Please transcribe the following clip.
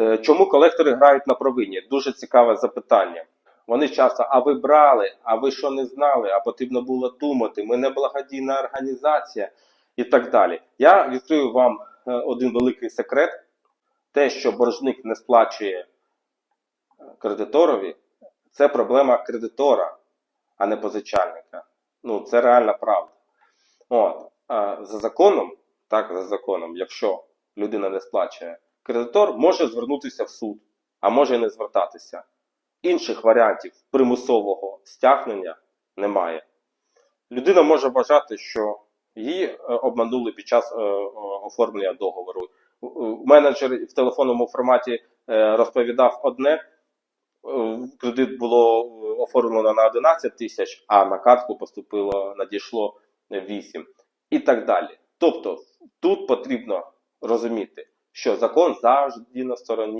Е, Чому колектори грають на провині? Дуже цікаве запитання. Вони часто, а ви брали, а ви що не знали, а потрібно було думати, ми не благодійна організація і так далі. Я відкрию вам е, один великий секрет: те, що боржник не сплачує кредиторові, це проблема кредитора, а не позичальника. Ну, це реальна правда. От, за законом, так, за законом, якщо людина не сплачує, кредитор може звернутися в суд, а може не звертатися. Інших варіантів примусового стягнення немає. Людина може вважати, що її е, обманули під час е, е, оформлення договору. Менеджер в телефонному форматі розповідав одне, кредит було оформлено на 11 тисяч, а на картку поступило, надійшло 8 і так далі. Тобто тут потрібно розуміти, що закон завжди на стороні